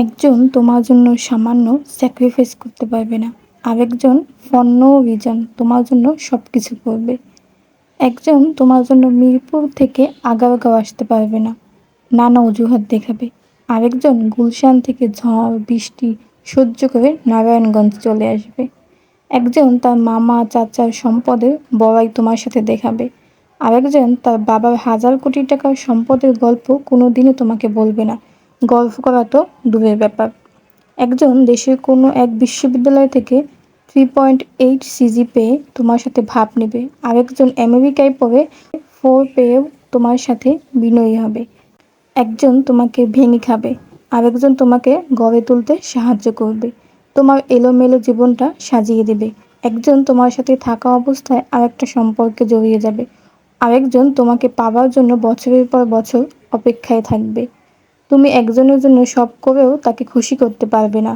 একজন তোমার জন্য সামান্য স্যাক্রিফাইস করতে পারবে না। আরেকজন ফর নো রিজন তোমার জন্য সব কিছু করবে। একজন তোমার জন্য মিরপুর থেকে আগারগাঁও আসতে পারবে না। নানা অজুহাত দেখাবে। আরেকজন গুলশান থেকে ঝড়, বৃষ্টি সহ্য করে নারায়ণগঞ্জ চলে আসবে। একজন তার মামা, চাচার সম্পদের বড়াই তোমার সাথে দেখাবে। আরেকজন তার বাবার হাজার কোটি টাকার সম্পদের গল্প কোনো দিনও তোমাকে বলবে না। গল্প করা তো দূরের ব্যাপার। একজন দেশের কোনো এক বিশ্ববিদ্যালয় থেকে থ্রি পয়েন্ট এইট সিজি পেয়ে তোমার সাথে ভাব নেবে। আরেকজন আমেরিকায় পড়ে ফোর পেয়েও তোমার সাথে বিনয়ী হবে। একজন তোমাকে ভেঙে খাবে, আরেকজন তোমাকে গড়ে তুলতে সাহায্য করবে। তোমার এলোমেলো জীবনটা সাজিয়ে দেবে। একজন তোমার সাথে থাকা অবস্থায় আরেকটা সম্পর্কে জড়িয়ে যাবে। আরেকজন তোমাকে পাওয়ার জন্য বছরের পর বছর অপেক্ষায় থাকবে। তুমি একজনের জন্য সব করেও তাকে খুশি করতে পারবে না।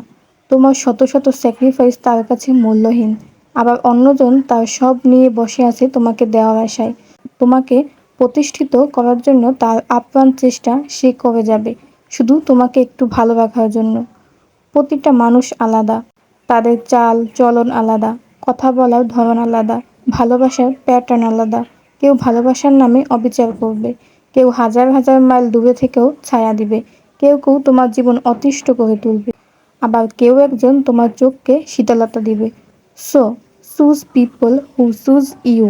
তোমার শত শত স্যাক্রিফাইস তার কাছে মূল্যহীন। আবার অন্যজন তার সব নিয়ে বসে আছে তোমাকে দেওয়ার আশায়। তোমাকে প্রতিষ্ঠিত করার জন্য তার আপ্রাণ চেষ্টা সে করে যাবে। শুধু তোমাকে একটু ভালো রাখার জন্য। প্রতিটা মানুষ আলাদা। তাদের চাল, চলন আলাদা। কথা বলার ধরন আলাদা। ভালোবাসার প্যাটার্ন আলাদা। কেউ ভালোবাসার নামে অবিচার করবে। কেউ হাজার হাজার মাইল দূরে থেকেও ছায়া দিবে। কেউ কেউ তোমার জীবন অতিষ্ঠ করে তুলবে। আবার কেউ একজন তোমার চোখকে শীতলতা দিবে। So choose people who choose you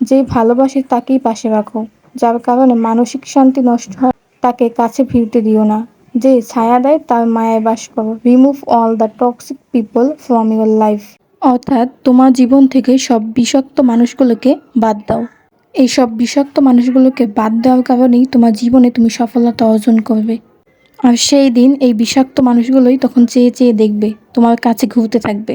যে ভালোবাসে তাকেই পাশে রাখো। যার কারণে মানসিক শান্তি নষ্ট হয়, তাকে কাছে ফিরতে দিও না। যে ছায়া দেয়, তার মায়ায় বাস করো। Remove all the toxic people from your life অর্থাৎ তোমার জীবন থেকে সব বিষাক্ত মানুষগুলোকে বাদ দাও। এই সব বিষাক্ত মানুষগুলোকে বাদ দেওয়ার কারণেই তোমার জীবনে তুমি সফলতা অর্জন করবে। আর সেই দিন এই বিষাক্ত মানুষগুলোই তখন চেয়ে চেয়ে দেখবে, তোমার কাছে ঘুরতে থাকবে।